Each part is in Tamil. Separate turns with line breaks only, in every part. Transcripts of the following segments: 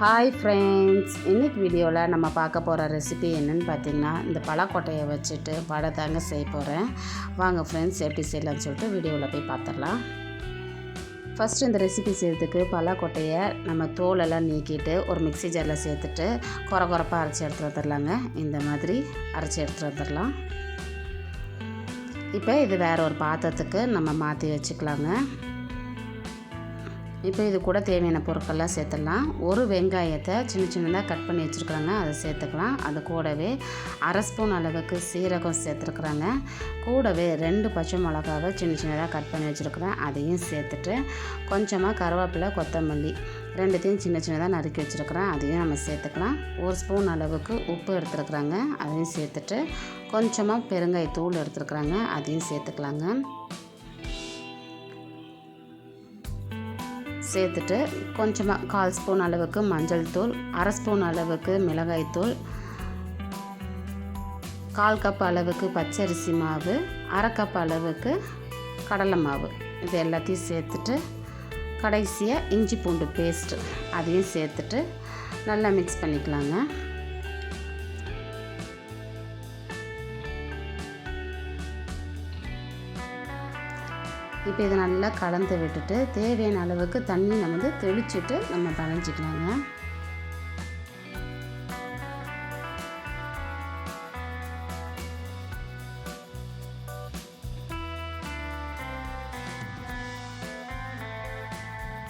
ஹாய் ஃப்ரெண்ட்ஸ் இன்னைக்கு வீடியோவில் நம்ம பார்க்க போகிற ரெசிபி என்னென்னு பார்த்தீங்கன்னா இந்த பழக்கொட்டையை வச்சுட்டு வடை தாங்க செய்ய போகிறேன் வாங்க ஃப்ரெண்ட்ஸ் எப்படி செய்யலாம்னு சொல்லிட்டு வீடியோவில் போய் பார்த்துடலாம். ஃபஸ்ட்டு இந்த ரெசிபி செய்கிறதுக்கு பழக்கொட்டையை நம்ம தோலெல்லாம் நீக்கிட்டு ஒரு மிக்ஸி ஜாரில் சேர்த்துட்டு குறை குறைப்பாக அரைச்சி எடுத்து வந்துடலாங்க. இந்த மாதிரி அரைச்சி எடுத்து வந்துடலாம். இப்போ இது வேறு ஒரு பாத்திரத்துக்கு நம்ம மாற்றி வச்சுக்கலாங்க. இப்போ இது கூட தேவையான பொருட்கள்லாம் சேர்த்துடலாம். ஒரு வெங்காயத்தை சின்ன சின்னதாக கட் பண்ணி வச்சுருக்குறாங்க. அதை சேர்த்துக்கலாம். அது கூடவே அரை ஸ்பூன் அளவுக்கு சீரகம் சேர்த்துருக்குறாங்க. கூடவே ரெண்டு பச்சை மிளகாவை சின்ன சின்னதாக கட் பண்ணி வச்சுருக்குறேன். அதையும் சேர்த்துட்டு கொஞ்சமாக கருவேப்பிலை கொத்தமல்லி ரெண்டுத்தையும் சின்ன சின்னதாக நறுக்கி வச்சுருக்குறேன். அதையும் நம்ம சேர்த்துக்கலாம். ஒரு ஸ்பூன் அளவுக்கு உப்பு எடுத்துருக்குறாங்க. அதையும் சேர்த்துட்டு கொஞ்சமாக பெருங்காயத்தூள் எடுத்துருக்குறாங்க. அதையும் சேர்த்துக்கலாங்க. சேர்த்துட்டு கொஞ்சமாக கால் ஸ்பூன் அளவுக்கு மஞ்சள் தூள் அரை ஸ்பூன் அளவுக்கு மிளகாய்த்தூள் கால் கப் அளவுக்கு பச்சரிசி மாவு அரை கப் அளவுக்கு கடலை மாவு. இது எல்லாத்தையும் சேர்த்துட்டு கடைசியாக இஞ்சி பூண்டு பேஸ்ட்டு அதையும் சேர்த்துட்டு நல்லா மிக்ஸ் பண்ணிக்கலாங்க. இப்போ இதை நல்லா கலந்து விட்டுட்டு தேவையான அளவுக்கு தண்ணி நம்ம வந்து தெளிச்சுட்டு நம்ம பனைஞ்சிக்கலாங்க.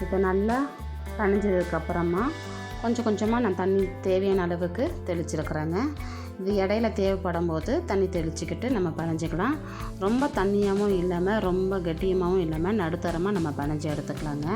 இப்போ நல்லா பனைஞ்சதுக்கப்புறமா கொஞ்சம் கொஞ்சமாக நான் தண்ணி தேவையான அளவுக்கு தெளிச்சிருக்கிறேங்க. இது இடையில தேவைப்படும் போது தண்ணி தெளிச்சிக்கிட்டு நம்ம பனைஞ்சிக்கலாம். ரொம்ப தண்ணியாகவும் இல்லாமல் ரொம்ப கெட்டியமாகவும் இல்லாமல் நடுத்தரமாக நம்ம பனைஞ்சி எடுத்துக்கலாங்க.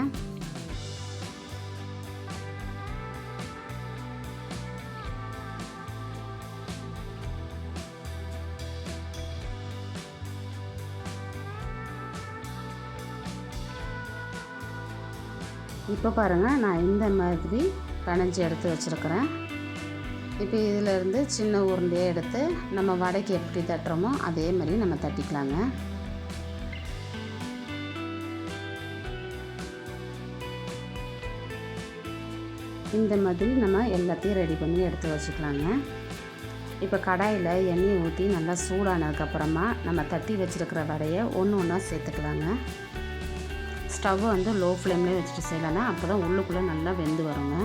இப்போ பாருங்கள் நான் இந்த மாதிரி பனைஞ்சி எடுத்து வச்சுருக்கிறேன். இப்போ இதிலேருந்து சின்ன உருண்டையே எடுத்து நம்ம வடைக்கு எப்படி தட்டுறோமோ அதே மாதிரி நம்ம தட்டிக்கலாங்க. இந்த மாதிரி நம்ம எல்லாத்தையும் ரெடி பண்ணி எடுத்து வச்சுக்கலாங்க. இப்போ கடாயில் எண்ணெய் ஊற்றி நல்லா சூடானதுக்கப்புறமா நம்ம தட்டி வச்சுருக்கிற வடையை ஒன்று ஒன்றா சேர்த்துக்கலாங்க. ஸ்டவ் வந்து லோ ஃப்ளேம்லேயே வச்சுட்டு செய்யலாம் அப்போ தான் உள்ளுக்குள்ளே நல்லா வெந்து வருங்க.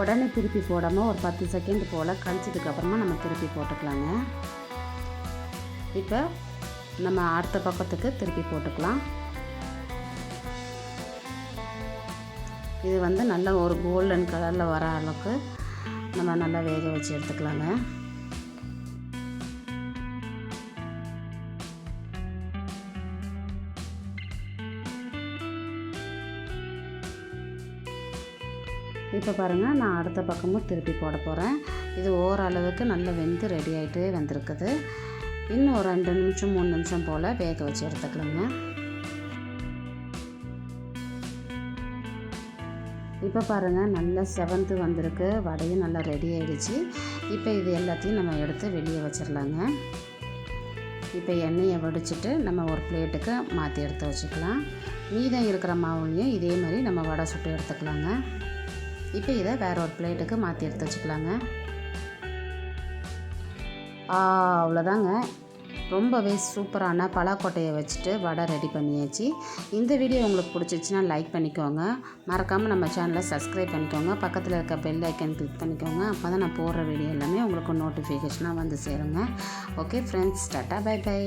உடனே திருப்பி போடாமல் ஒரு பத்து செகண்ட் போல் கழிச்சதுக்கப்புறமா நம்ம திருப்பி போட்டுக்கலாங்க. இப்போ நம்ம அடுத்த பக்கத்துக்கு திருப்பி போட்டுக்கலாம். இது வந்து நல்ல ஒரு கோல்டன் கலரில் வர அளவுக்கு நம்ம நல்லா வேக வச்சு எடுத்துக்கலாங்க. இப்போ பாருங்கள் நான் அடுத்த பக்கமும் திருப்பி போட போகிறேன் இது ஓரளவுக்கு நல்லா வெந்து ரெடி ஆகிட்டு வந்திருக்குது. இன்னும் ஒரு ரெண்டு நிமிஷம் மூணு நிமிஷம் போல் வேக வச்சு எடுத்துக்கலாங்க. இப்போ பாருங்கள் நல்லா செவன்த்து வந்திருக்கு. வடையும் நல்லா ரெடி ஆகிடுச்சு இப்போ இது எல்லாத்தையும் நம்ம எடுத்து வெளியே வச்சிடலாங்க இப்போ எண்ணெயை வடிச்சிட்டு நம்ம ஒரு பிளேட்டுக்கு மாற்றி எடுத்து வச்சுக்கலாம். மீதம் இருக்கிற மாவுலையும் இதே மாதிரி நம்ம வடை சுட்டு எடுத்துக்கலாங்க. இப்போ இதை வேற ஒரு பிளேட்டுக்கு மாற்றி எடுத்து வச்சுக்கலாங்க. அவ்வளோதாங்க. ரொம்பவே சூப்பரான பலாக்கொட்டையை வச்சுட்டு வடை ரெடி பண்ணியாச்சு. இந்த வீடியோ உங்களுக்கு பிடிச்சிச்சின்னா லைக் பண்ணிக்கோங்க. மறக்காமல் நம்ம சேனலை சப்ஸ்கிரைப் பண்ணிக்கோங்க. பக்கத்தில் இருக்க பெல் ஐக்கன் கிளிக் பண்ணிக்கோங்க. அப்போ தான் நான் போடுற வீடியோ எல்லாமே உங்களுக்கு நோட்டிஃபிகேஷனாக வந்து சேருங்க. Okay friends tata bye bye